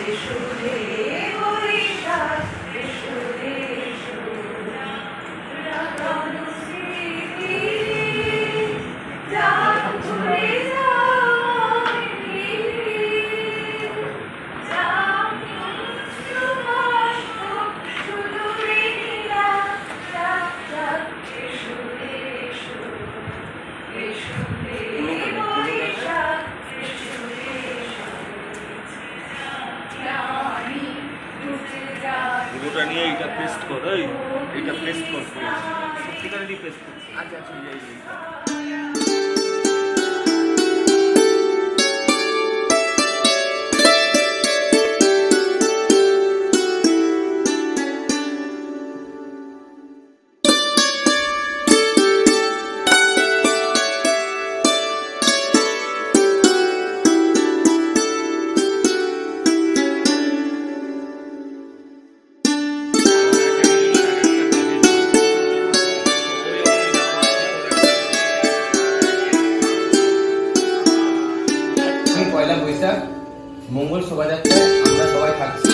conversation. ওটা নিয়ে এটা পেস্ট কর এই এটা পেস্ট কর সত্যিকারেরই পেস্ট কর আচ্ছা আচ্ছা। পয়লা বৈশাখ মঙ্গল শোভাযাত্রায় আমরা সবাই থাকছি।